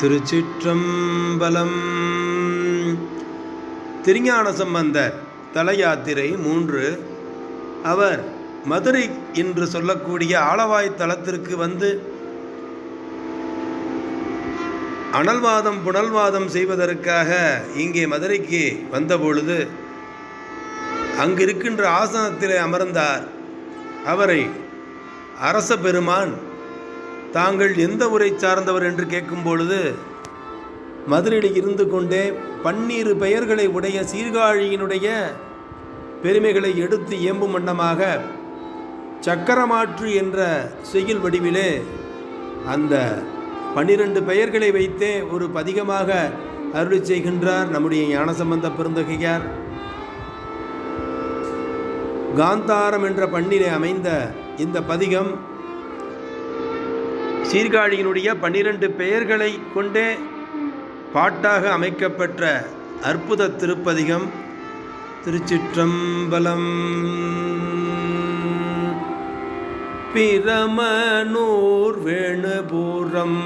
திருச்சிற்றம்பலம். திருஞான சம்பந்தர் தல யாத்திரை மூன்று. அவர் மதுரை என்று சொல்லக்கூடிய ஆளவாய் தலத்திற்கு வந்து அனல்வாதம் புனல்வாதம் செய்வதற்காக இங்கே மதுரைக்கு வந்தபொழுது அங்கிருக்கின்ற ஆசனத்திலே அமர்ந்தார். அவரை அரச பெருமான் தாங்கள் எந்த ஊரை சார்ந்தவர் என்று கேட்கும் பொழுது மதுரையில் இருந்து கொண்டே பன்னிரு பெயர்களை உடைய சீர்காழியினுடைய பெருமைகளை எடுத்து ஏம்பும் வண்ணமாக சக்கரமாற்று என்ற செய்யுள் வடிவிலே அந்த பன்னிரண்டு பெயர்களை வைத்தே ஒரு பதிகமாக அருளி செய்கின்றார் நம்முடைய ஞானசம்பந்த பெருந்தகையார். காந்தாரம் என்ற பண்ணிலே அமைந்த இந்த பதிகம் சீர்காழியினுடைய பன்னிரண்டு பெயர்களை கொண்டே பாட்டாக அமைக்கப்பெற்ற அற்புத திருப்பதிகம் திருச்சிற்றம்பலம். பிரமனூர் வேணுபூரம்.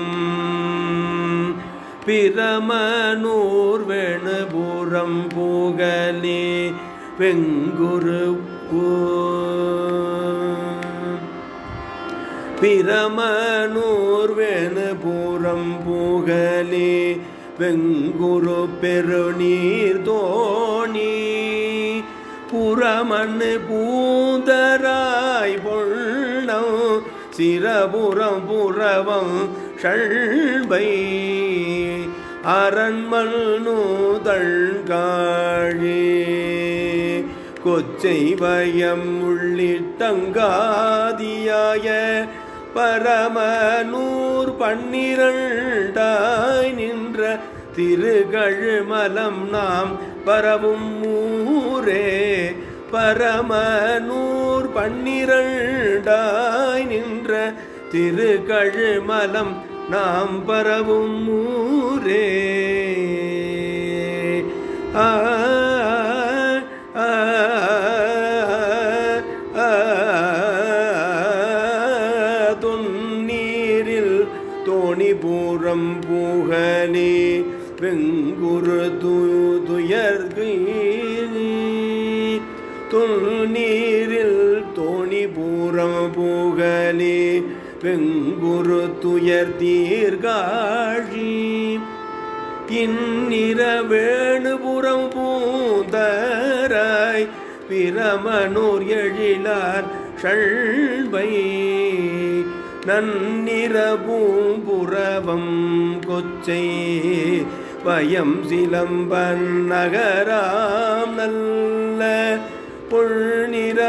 பிரமனூர் வேணுபூரம் பூகலே வெங்குரு பிரமனூர் புறம் புகழே வெங்குரு பெருநீர் தோணி. புறமண் பூந்தராய் பொள்ளம் சிரபுரம் புறவம் ஷள்பை அரண்மல் நூதழ்காழே கொச்சை பயம் உள்ளிட்டங்காதியாய பரமனூர் பன்னிரண்டாய் நின்ற திருகழுமலம் நாம் பரவும் ஊரே. பரமனூர் பன்னிரண்டாய் நின்ற திருகழுமலம் நாம் பரவும் ஊரே. ஆ ஆ, தோணிபூரம் பெங்குரு வெங்குரு து துயர்கி தொன்னீரில் தோணிபூரம் பூகலி வெங்குரு துயர் தீர்காழி. இந்நிற வேணுபுறம் பூந்தராய் பிரமனூர் எழிலார் ஷள்வை நன்னிற புறவம் கொச்சை பயம் சிலம்பன் நகராம் நல்ல பொள்நிற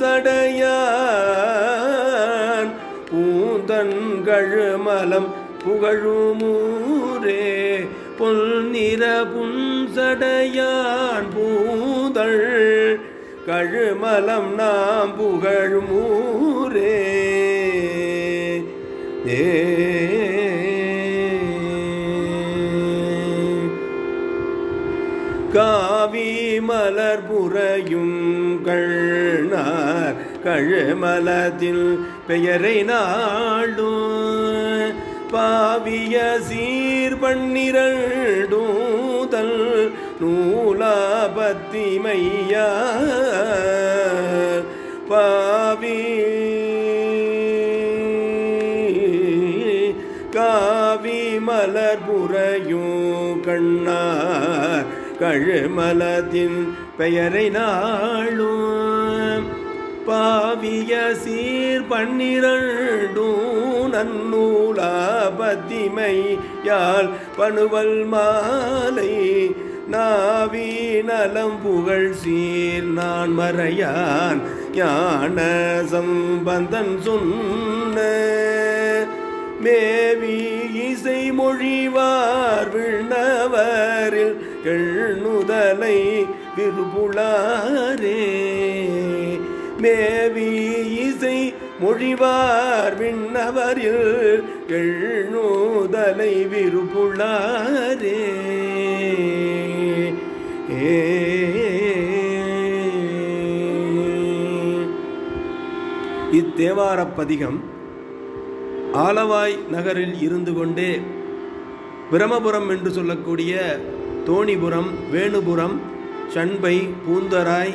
சடையான். பூந்தன்கள் மலம் புகழுமூரே பொன்னிற சடையான். பூதள் கழுமலம் நாம் புகழுமூரே ஏ காவி மலர் புறையும் கண்ணார் கழுமலத்தில் பெயரை நாடும் பாவிய சீர் பன்னிரண்டூதல் நூலாபத்தி மையா பாவி மலர்புறையும் கண்ணா கழுமலத்தின் பெயரை நாளும். பாவிய சீர் பன்னிரண்டும் நன்னூலாபத்திமை யால் பணுவல் மாலை நாவி நலம் புகழ் சீர் நான் மறையான் ஞான சம்பந்தன் சொன்ன மேவி இசை மொழிவார் விண்ணவரில் எழுநுதலை விருபுளாரே மேவி இசை மொழிவார் விண்ணவரில் எழுநுதலை விருபுளாரே ஏ. இத்தேவாரப்பதிகம் பதிகம் ஆலவாய் நகரில் இருந்து கொண்டே பிரமபுரம் என்று சொல்லக்கூடிய தோணிபுரம் வேணுபுரம் சண்பை பூந்தராய்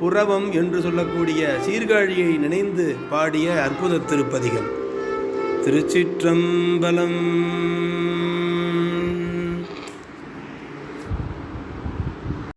புறவம் என்று சொல்லக்கூடிய சீர்காழியை நினைந்து பாடிய அற்புத திருப்பதிகள். திருச்சிற்றம்பலம்